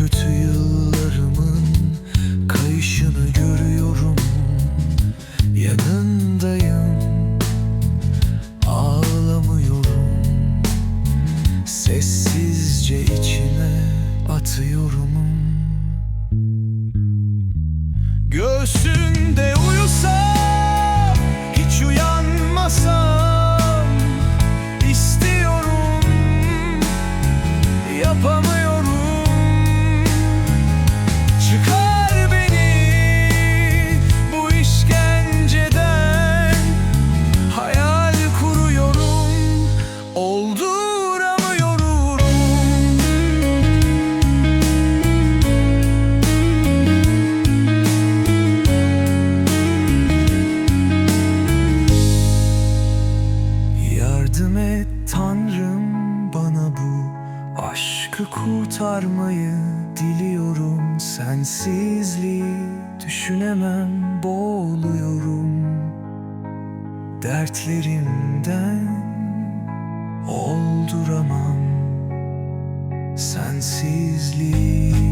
kötü yıllarımın kayışını görüyorum. Yanındayım ağlamıyorum. Sessizce içine atıyorum Yardım Tanrım bana bu aşkı kurtarmayı diliyorum. Sensizliği düşünemem boğuluyorum. Dertlerimden olduramam. Sensizliği